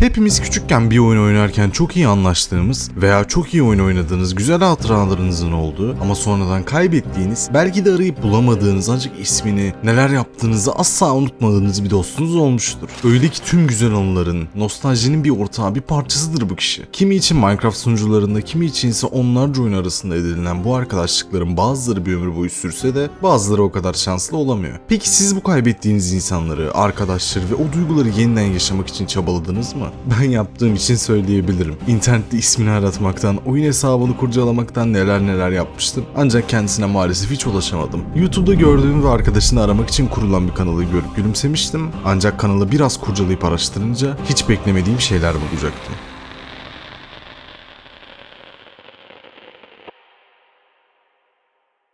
Hepimiz küçükken bir oyun oynarken çok iyi anlaştığımız veya çok iyi oyun oynadığınız güzel hatıralarınızın olduğu ama sonradan kaybettiğiniz, belki de arayıp bulamadığınız ancak ismini, neler yaptığınızı asla unutmadığınız bir dostunuz olmuştur. Öyle ki tüm güzel anıların, nostaljinin bir ortağı, bir parçasıdır bu kişi. Kimi için Minecraft sunucularında, kimi için ise onlarca oyun arasında edinilen bu arkadaşlıkların bazıları bir ömür boyu sürse de bazıları o kadar şanslı olamıyor. Peki siz bu kaybettiğiniz insanları, arkadaşları ve o duyguları yeniden yaşamak için çabaladınız mı? Ben yaptığım için söyleyebilirim. İnternette ismini aratmaktan, oyun hesabını kurcalamaktan neler neler yapmıştım. Ancak kendisine maalesef hiç ulaşamadım. YouTube'da gördüğüm ve arkadaşını aramak için kurulan bir kanalı görüp gülümsemiştim. Ancak kanalı biraz kurcalayıp araştırınca hiç beklemediğim şeyler bulacaktım.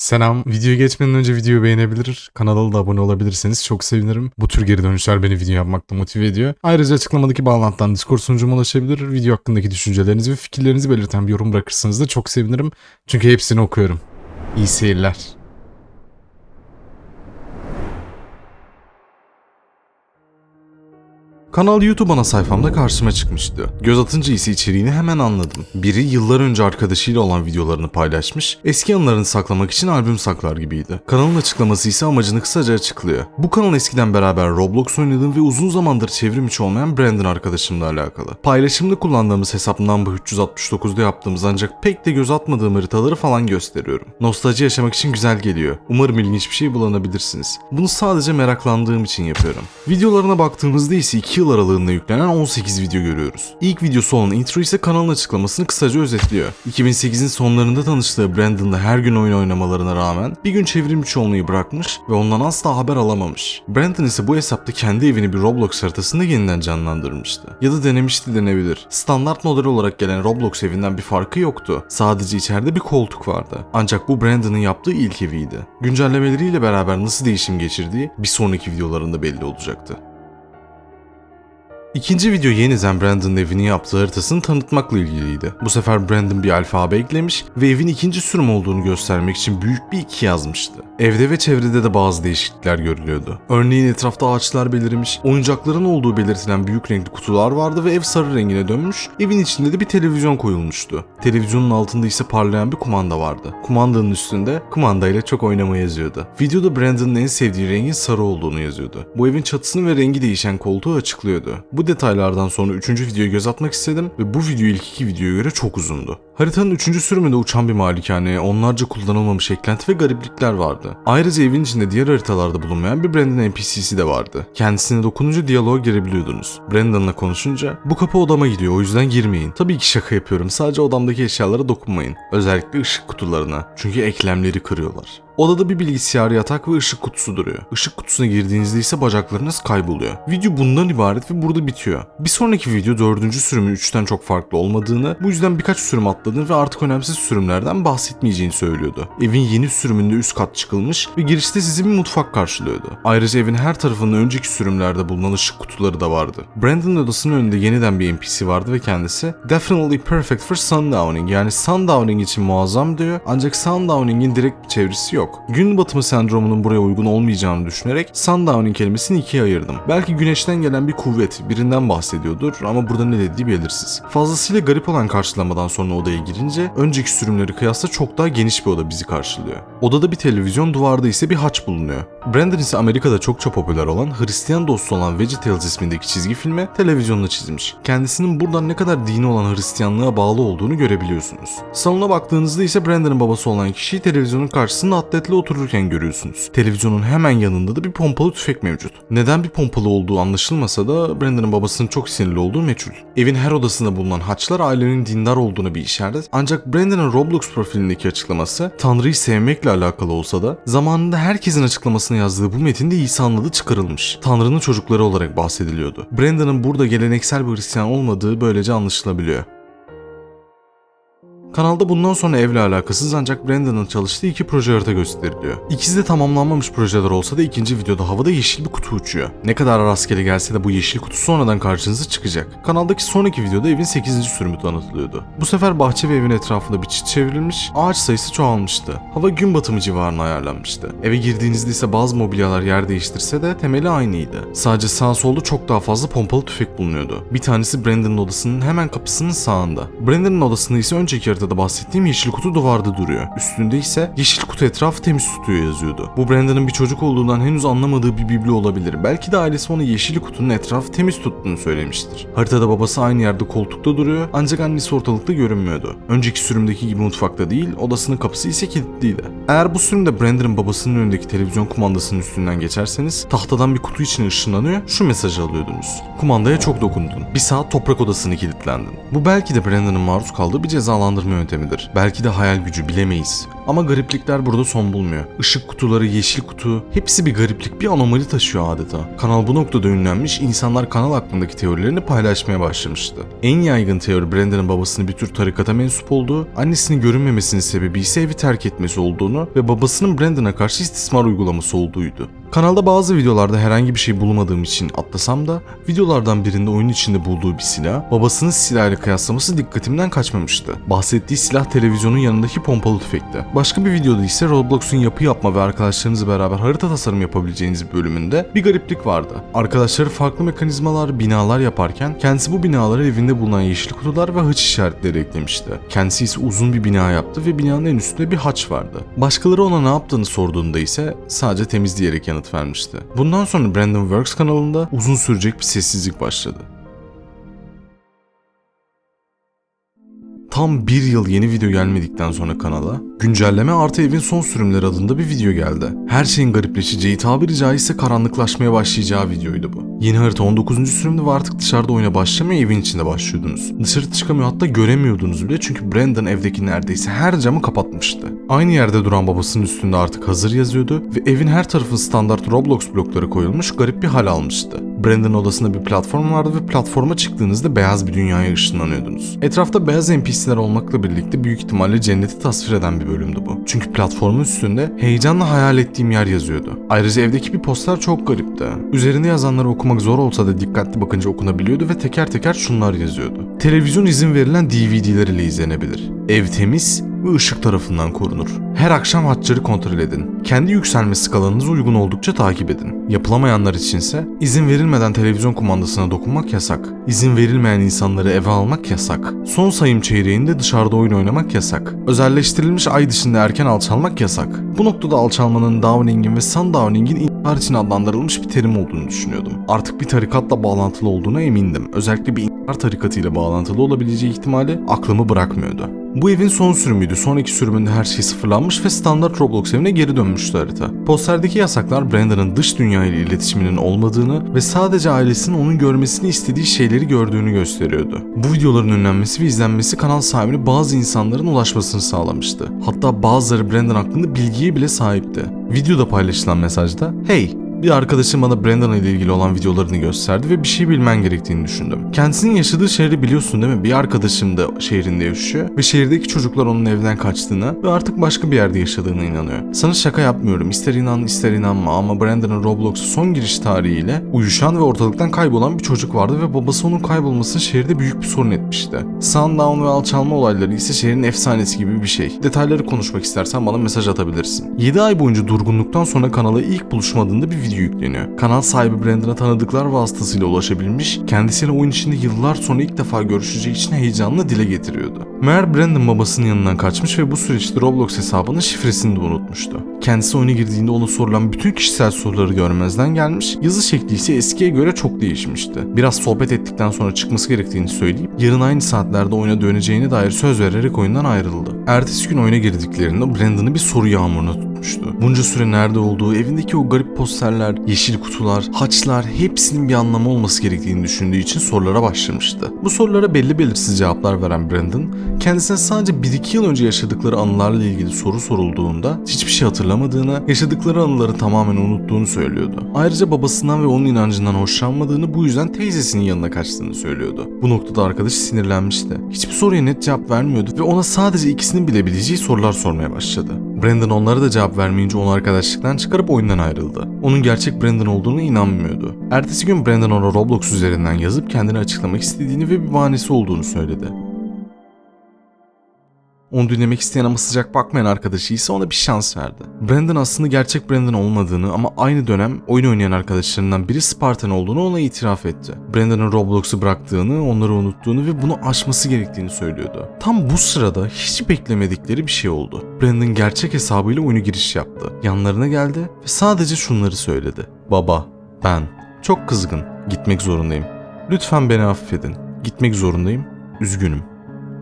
Selam. Videoya geçmeden önce videoyu beğenebilir, kanala da abone olabilirseniz çok sevinirim. Bu tür geri dönüşler beni video yapmakta motive ediyor. Ayrıca açıklamadaki bağlantıdan Discord sunucuma ulaşabilir. Video hakkındaki düşüncelerinizi ve fikirlerinizi belirten bir yorum bırakırsanız da çok sevinirim. Çünkü hepsini okuyorum. İyi seyirler. Kanal YouTube ana sayfamda karşıma çıkmıştı. Göz atınca ise içeriğini hemen anladım. Biri yıllar önce arkadaşıyla olan videolarını paylaşmış, eski anılarını saklamak için albüm saklar gibiydi. Kanalın açıklaması ise amacını kısaca açıklıyor. Bu kanal eskiden beraber Roblox oynadığım ve uzun zamandır çevrim içi olmayan Brandon arkadaşımla alakalı. Paylaşımda kullandığımız hesap Number 369'da yaptığımız ancak pek de göz atmadığım haritaları falan gösteriyorum. Nostalji yaşamak için güzel geliyor. Umarım ilginç bir şey bulabilirsiniz. Bunu sadece meraklandığım için yapıyorum. Videolarına baktığımızda ise 2 yıl aralığında yüklenen 18 video görüyoruz. İlk videosu olan intro ise kanalın açıklamasını kısaca özetliyor. 2008'in sonlarında tanıştığı Brandon'la her gün oyun oynamalarına rağmen bir gün çevrim olmayı bırakmış ve ondan asla haber alamamış. Brandon ise bu hesapta kendi evini bir Roblox haritasında yeniden canlandırmıştı. Ya da denemişti denebilir. Standart model olarak gelen Roblox evinden bir farkı yoktu. Sadece içeride bir koltuk vardı. Ancak bu Brandon'ın yaptığı ilk eviydi. Güncellemeleriyle beraber nasıl değişim geçirdiği bir sonraki videolarında belli olacaktı. İkinci video yeniden Brandon'ın evini yaptığı haritasını tanıtmakla ilgiliydi. Bu sefer Brandon bir alfabe eklemiş ve evin ikinci sürüm olduğunu göstermek için büyük bir iki yazmıştı. Evde ve çevrede de bazı değişiklikler görülüyordu. Örneğin etrafta ağaçlar belirmiş, oyuncakların olduğu belirtilen büyük renkli kutular vardı ve ev sarı rengine dönmüş, evin içinde de bir televizyon koyulmuştu. Televizyonun altında ise parlayan bir kumanda vardı. Kumandanın üstünde kumandayla çok oynama yazıyordu. Videoda Brandon'ın en sevdiği rengin sarı olduğunu yazıyordu. Bu evin çatısını ve rengi değişen koltuğu açıklıyordu. Bu detaylardan sonra 3. videoya göz atmak istedim ve bu video ilk iki videoya göre çok uzundu. Haritanın 3. sürümünde uçan bir malikane, onlarca kullanılmamış eklenti ve gariplikler vardı. Ayrıca evin içinde diğer haritalarda bulunmayan bir Brandon NPC'si de vardı. Kendisine dokununca diyaloğa girebiliyordunuz. Brandon'la konuşunca bu kapı odama gidiyor o yüzden girmeyin. Tabii ki şaka yapıyorum sadece odamdaki eşyalara dokunmayın. Özellikle ışık kutularına. Çünkü eklemleri kırıyorlar. Odada bir bilgisayar, yatak ve ışık kutusu duruyor. Işık kutusuna girdiğinizde ise bacaklarınız kayboluyor. Video bundan ibaret ve burada bitiyor. Bir sonraki video dördüncü sürümün 3'ten çok farklı olmadığını, bu yüzden birkaç sürüm atladığını ve artık önemsiz sürümlerden bahsetmeyeceğini söylüyordu. Evin yeni sürümünde üst kat çıkılmış ve girişte sizi bir mutfak karşılıyordu. Ayrıca evin her tarafında önceki sürümlerde bulunan ışık kutuları da vardı. Brandon'ın odasının önünde yeniden bir NPC vardı ve kendisi Definitely perfect for sundowning yani sundowning için muazzam diyor ancak sundowning'in direkt bir çevresi yok. Gün batımı sendromunun buraya uygun olmayacağını düşünerek sundowning kelimesini ikiye ayırdım. Belki güneşten gelen bir kuvvet birinden bahsediyordur ama burada ne dediği belirsiz. Fazlasıyla garip olan karşılamadan sonra odaya girince önceki sürümleri kıyasla çok daha geniş bir oda bizi karşılıyor. Odada bir televizyon duvarda ise bir haç bulunuyor. Brandon ise Amerika'da çokça popüler olan Hristiyan dostu olan VeggieTales ismindeki çizgi filmi televizyonda çizmiş. Kendisinin buradan ne kadar dini olan Hristiyanlığa bağlı olduğunu görebiliyorsunuz. Salona baktığınızda ise Brandon'ın babası olan kişiyi televizyonun karşısında atletle otururken görüyorsunuz. Televizyonun hemen yanında da bir pompalı tüfek mevcut. Neden bir pompalı olduğu anlaşılmasa da Brandon'ın babasının çok sinirli olduğu meçhul. Evin her odasında bulunan haçlar ailenin dindar olduğunu bir işaret ancak Brandon'ın Roblox profilindeki açıklaması Tanrı'yı sevmekle alakalı olsa da zamanında herkesin açıklamasını yazdığı bu metinde İsa'nın adı çıkarılmış. Tanrı'nın çocukları olarak bahsediliyordu. Brandon'ın burada geleneksel bir Hristiyan olmadığı böylece anlaşılabiliyor. Kanalda bundan sonra evle alakasız ancak Brandon'ın çalıştığı iki proje harita gösteriliyor. İkisi de tamamlanmamış projeler olsa da ikinci videoda havada yeşil bir kutu uçuyor. Ne kadar rastgele gelse de bu yeşil kutu sonradan karşınıza çıkacak. Kanaldaki sonraki videoda evin 8. sürümü tanıtılıyordu. Bu sefer bahçe ve evin etrafında bir çit çevrilmiş, ağaç sayısı çoğalmıştı. Hava gün batımı civarına ayarlanmıştı. Eve girdiğinizde ise bazı mobilyalar yer değiştirse de temeli aynıydı. Sadece sağ solda çok daha fazla pompalı tüfek bulunuyordu. Bir tanesi Brandon'ın odasının hemen kapısının sağında. Brandon'ın odasında ise önceki haritada bahsettiğim yeşil kutu duvarda duruyor. Üstünde ise yeşil kutu etrafı temiz tutuyor yazıyordu. Bu Brandon'ın bir çocuk olduğundan henüz anlamadığı bir biblo olabilir. Belki de ailesi ona yeşil kutunun etrafı temiz tuttuğunu söylemiştir. Haritada babası aynı yerde koltukta duruyor ancak annesi ortalıkta görünmüyordu. Önceki sürümdeki gibi mutfakta değil, odasının kapısı ise kilitliydi. Eğer bu sürümde Brandon'ın babasının önündeki televizyon kumandasının üstünden geçerseniz tahtadan bir kutu içine ışınlanıyor, şu mesajı alıyordunuz. Kumandaya çok dokundun. Bir saat toprak odasını kilitlendin. Bu belki de Brandon'ın maruz kaldığı bir cezalandırma yöntemidir. Belki de hayal gücü bilemeyiz. Ama gariplikler burada son bulmuyor. Işık kutuları, yeşil kutu hepsi bir gariplik, bir anomali taşıyor adeta. Kanal bu noktada ünlenmiş, insanlar kanal hakkındaki teorilerini paylaşmaya başlamıştı. En yaygın teori Brandon'ın babasının bir tür tarikata mensup olduğu, annesinin görünmemesinin sebebi ise evi terk etmesi olduğunu ve babasının Brandon'a karşı istismar uygulaması olduğuydu. Kanalda bazı videolarda herhangi bir şey bulmadığım için atlasam da videolardan birinde oyun içinde bulduğu bir silah babasının silahıyla kıyaslaması dikkatimden kaçmamıştı. Bahsettiği silah televizyonun yanındaki pompalı tüfekti. Başka bir videoda ise Roblox'un yapı yapma ve arkadaşlarınızla beraber harita tasarım yapabileceğiniz bir bölümünde bir gariplik vardı. Arkadaşları farklı mekanizmalar, binalar yaparken kendisi bu binalara evinde bulunan yeşil kutular ve haç işaretleri eklemişti. Kendisi ise uzun bir bina yaptı ve binanın en üstünde bir haç vardı. Başkaları ona ne yaptığını sorduğunda ise sadece temizleyerek yanıt vermişti. Bundan sonra Brandon Works kanalında uzun sürecek bir sessizlik başladı. Tam bir yıl yeni video gelmedikten sonra kanala, güncelleme artı evin son sürümleri adında bir video geldi. Her şeyin garipleşeceği, tabiri caizse karanlıklaşmaya başlayacağı videoydu bu. Yeni harita 19. sürümde ve artık dışarıda oyuna başlamaya evin içinde başlıyordunuz. Dışarı çıkamıyor hatta göremiyordunuz bile çünkü Brandon evdeki neredeyse her camı kapatmıştı. Aynı yerde duran babasının üstünde artık hazır yazıyordu ve evin her tarafı standart Roblox blokları koyulmuş garip bir hal almıştı. Brandon odasında bir platform vardı ve platforma çıktığınızda beyaz bir dünyaya ışınlanıyordunuz. Etrafta beyaz NPC'ler olmakla birlikte büyük ihtimalle cenneti tasvir eden bir bölümdü bu. Çünkü platformun üstünde heyecanla hayal ettiğim yer yazıyordu. Ayrıca evdeki bir poster çok garipti. Üzerinde yazanları okumak zor olsa da dikkatli bakınca okunabiliyordu ve teker teker şunlar yazıyordu. Televizyon izin verilen DVD'ler ile izlenebilir. Ev temiz ve ışık tarafından korunur. Her akşam hatçları kontrol edin. Kendi yükselme skalanız uygun oldukça takip edin. Yapılamayanlar içinse izin verilmeden televizyon kumandasına dokunmak yasak. İzin verilmeyen insanları eve almak yasak. Son sayım çeyreğinde dışarıda oyun oynamak yasak. Özelleştirilmiş ay dışında erken alçalmak yasak. Bu noktada alçalmanın Downing'in ve Sundowning'in intihar için adlandırılmış bir terim olduğunu düşünüyordum. Artık bir tarikatla bağlantılı olduğuna emindim. Özellikle bir intihar tarikatıyla bağlantılı olabileceği ihtimali aklımı bırakmıyordu. Bu evin son sürümüydü. Sonraki sürümünde her şey sıfırlanmış ve standart Roblox evine geri dönmüştü harita. Posterdeki yasaklar Brandon'ın dış dünya ile iletişiminin olmadığını ve sadece ailesinin onun görmesini istediği şeyleri gördüğünü gösteriyordu. Bu videoların ünlenmesi ve izlenmesi kanal sahibine bazı insanların ulaşmasını sağlamıştı. Hatta bazıları Brandon hakkında bilgiye bile sahipti. Videoda paylaşılan mesajda "Hey, bir arkadaşım bana Brandon ile ilgili olan videolarını gösterdi ve bir şey bilmen gerektiğini düşündüm. Kendisinin yaşadığı şehri biliyorsun değil mi? Bir arkadaşım da şehrinde yaşıyor ve şehirdeki çocuklar onun evden kaçtığına ve artık başka bir yerde yaşadığına inanıyor. Sana şaka yapmıyorum. İster inan ister inanma ama Brandon'ın Roblox'a son giriş tarihiyle uyuşan ve ortalıktan kaybolan bir çocuk vardı ve babası onun kaybolmasını şehirde büyük bir sorun etmişti. Sundown ve alçalma olayları ise şehrin efsanesi gibi bir şey. Detayları konuşmak istersen bana mesaj atabilirsin. 7 ay boyunca durgunluktan sonra kanala ilk buluşma adında bir video yükleniyor. Kanal sahibi Brandon'a tanıdıklar vasıtasıyla ulaşabilmiş, kendisiyle oyun içinde yıllar sonra ilk defa görüşeceği için heyecanla dile getiriyordu. Meğer Brandon babasının yanından kaçmış ve bu süreçte Roblox hesabının şifresini de unutmuştu. Kendisi oyuna girdiğinde ona sorulan bütün kişisel soruları görmezden gelmiş, yazı şekli ise eskiye göre çok değişmişti. Biraz sohbet ettikten sonra çıkması gerektiğini söyleyip yarın aynı saatlerde oyuna döneceğine dair söz vererek oyundan ayrıldı. Ertesi gün oyuna girdiklerinde Brandon'ı bir soru yağmuruna tutmuş unutmuştu. Bunca süre nerede olduğu, evindeki o garip posterler, yeşil kutular, haçlar hepsinin bir anlamı olması gerektiğini düşündüğü için sorulara başlamıştı. Bu sorulara belli belirsiz cevaplar veren Brandon, kendisine sadece 1-2 yıl önce yaşadıkları anılarla ilgili soru sorulduğunda hiçbir şey hatırlamadığını, yaşadıkları anıları tamamen unuttuğunu söylüyordu. Ayrıca babasından ve onun inancından hoşlanmadığını bu yüzden teyzesinin yanına kaçtığını söylüyordu. Bu noktada arkadaş sinirlenmişti. Hiçbir soruya net cevap vermiyordu ve ona sadece ikisinin bilebileceği sorular sormaya başladı. Brandon onlara da cevap vermeyince onu arkadaşlıktan çıkarıp oyundan ayrıldı. Onun gerçek Brandon olduğunu inanmıyordu. Ertesi gün Brandon ona Roblox üzerinden yazıp kendini açıklamak istediğini ve bir bahanesi olduğunu söyledi. Onu dinlemek isteyen ama sıcak bakmayan arkadaşı ise ona bir şans verdi. Brandon aslında gerçek Brandon olmadığını ama aynı dönem oyun oynayan arkadaşlarından biri Spartan olduğunu ona itiraf etti. Brandon'ın Roblox'u bıraktığını, onları unuttuğunu ve bunu aşması gerektiğini söylüyordu. Tam bu sırada hiç beklemedikleri bir şey oldu. Brandon gerçek hesabıyla oyunu giriş yaptı. Yanlarına geldi ve sadece şunları söyledi. Baba, ben çok kızgın. Gitmek zorundayım. Lütfen beni affedin. Gitmek zorundayım. Üzgünüm.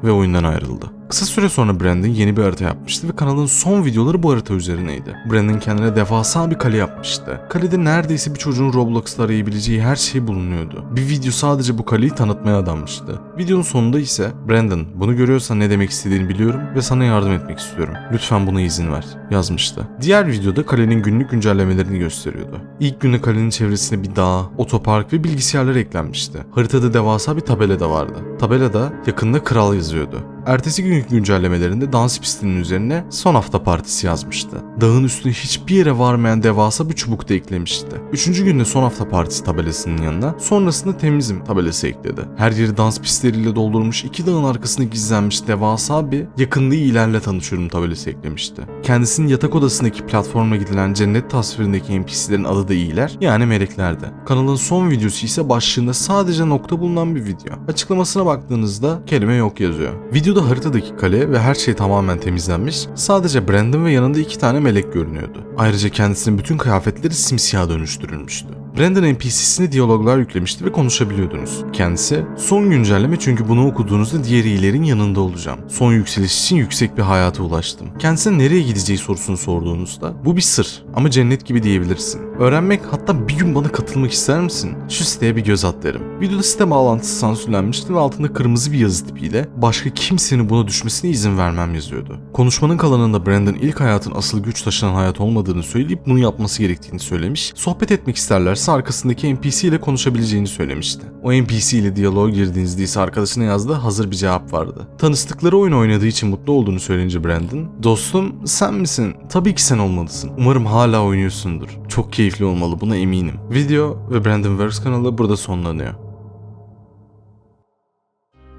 Ve oyundan ayrıldı. Kısa süre sonra Brandon yeni bir harita yapmıştı ve kanalın son videoları bu harita üzerineydi. Brandon kendine devasa bir kale yapmıştı. Kalede neredeyse bir çocuğun Roblox'ta arayabileceği her şey bulunuyordu. Bir video sadece bu kaleyi tanıtmaya adanmıştı. Videonun sonunda ise Brandon bunu görüyorsan ne demek istediğini biliyorum ve sana yardım etmek istiyorum. Lütfen buna izin ver yazmıştı. Diğer videoda kalenin günlük güncellemelerini gösteriyordu. İlk günde kalenin çevresine bir dağ, otopark ve bilgisayarlar eklenmişti. Haritada devasa bir tabela da vardı. Tabelada yakında kral yazıyordu. Ertesi günkü güncellemelerinde dans pistinin üzerine son hafta partisi yazmıştı. Dağın üstüne hiçbir yere varmayan devasa bir çubuk da eklemişti. Üçüncü günde son hafta partisi tabelasının yanına sonrasında temizim tabelası ekledi. Her yeri dans pistleriyle doldurmuş iki dağın arkasında gizlenmiş devasa bir yakınlığı ilerle tanışıyorum tabelası eklemişti. Kendisinin yatak odasındaki platforma gidilen cennet tasvirindeki NPC'lerin adı da iyiler yani meleklerdi. Kanalın son videosu ise başlığında sadece nokta bulunan bir video. Açıklamasına baktığınızda kelime yok yazıyor. Videoda haritadaki kale ve her şey tamamen temizlenmiş. Sadece Brandon ve yanında iki tane melek görünüyordu. Ayrıca kendisinin bütün kıyafetleri simsiyah dönüştürülmüştü. Brandon NPC'sine diyaloglar yüklemişti ve konuşabiliyordunuz. Kendisi, son güncelleme çünkü bunu okuduğunuzda diğer iyilerin yanında olacağım. Son yükseliş için yüksek bir hayata ulaştım. Kendisine nereye gideceği sorusunu sorduğunuzda, bu bir sır ama cennet gibi diyebilirsin. Öğrenmek hatta bir gün bana katılmak ister misin? Şu siteye bir göz at derim. Videoda site bağlantısı sansürlenmişti ve altında kırmızı bir yazı tipiyle başka kimsenin buna düşmesine izin vermem yazıyordu. Konuşmanın kalanında Brandon ilk hayatın asıl güç taşınan hayat olmadığını söyleyip bunu yapması gerektiğini söylemiş. Sohbet etmek isterlerse arkasındaki NPC ile konuşabileceğini söylemişti. O NPC ile diyaloğa girdiğinizde ise arkadaşına yazdığı hazır bir cevap vardı. Tanıştıkları oyun oynadığı için mutlu olduğunu söyleyince Brandon, dostum sen misin? Tabii ki sen olmalısın. Umarım hala oynuyorsundur. Çok keyifli olmalı buna eminim. Video ve Brandon Works kanalı burada sonlanıyor.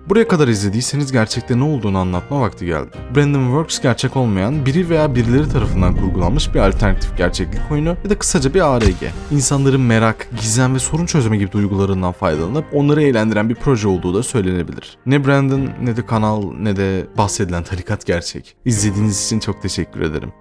Buraya kadar izlediyseniz gerçekte ne olduğunu anlatma vakti geldi. Brandon Works gerçek olmayan, biri veya birileri tarafından kurgulanmış bir alternatif gerçeklik oyunu ya da kısaca bir ARG. İnsanların merak, gizem ve sorun çözme gibi duygularından faydalanıp onları eğlendiren bir proje olduğu da söylenebilir. Ne Brandon ne de kanal ne de bahsedilen tarikat gerçek. İzlediğiniz için çok teşekkür ederim.